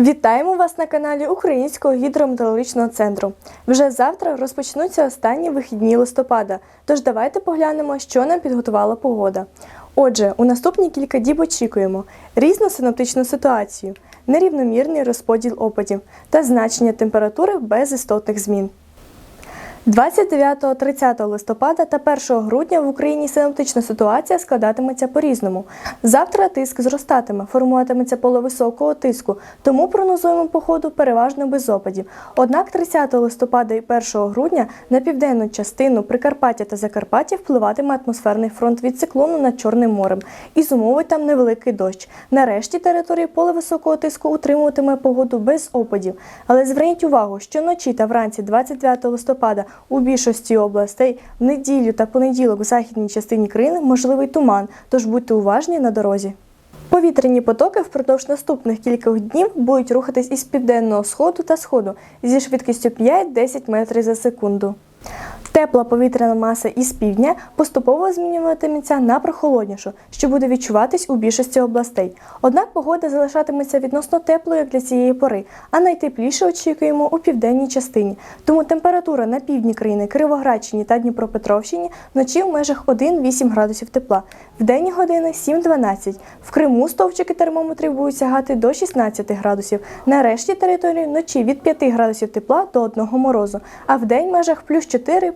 Вітаємо вас на каналі Українського гідрометеорологічного центру. Вже завтра розпочнуться останні вихідні листопада. Тож давайте поглянемо, що нам підготувала погода. Отже, у наступні кілька діб очікуємо різну синоптичну ситуацію, нерівномірний розподіл опадів та значення температури без істотних змін. 29-30 листопада та 1 грудня в Україні синоптична ситуація складатиметься по-різному. Завтра тиск зростатиме, формуватиметься поле високого тиску, тому прогнозуємо походу переважно без опадів. Однак 30 листопада і 1 грудня на південну частину Прикарпаття та Закарпаття впливатиме атмосферний фронт від циклону над Чорним морем і зумовить там невеликий дощ. Нарешті території поле високого тиску утримуватиме погоду без опадів. Але зверніть увагу, що вночі та вранці 29 листопада у більшості областей в неділю та понеділок в західній частині країни можливий туман, тож будьте уважні на дорозі. Повітряні потоки впродовж наступних кількох днів будуть рухатись із південного сходу та сходу зі швидкістю 5-10 метрів за секунду. Тепла повітряна маса із півдня поступово змінюватиметься на прохолоднішу, що буде відчуватись у більшості областей. Однак погода залишатиметься відносно теплою для цієї пори, а найтепліше очікуємо у південній частині. Тому температура на півдні країни, Кривоградщині та Дніпропетровщині вночі в межах 1-8 градусів тепла, в денні години 7-12. В Криму стовпчики термометрів будуть сягати до 16 градусів. На решті території вночі від 5 градусів тепла до 1 морозу, а в день в межах плюс 4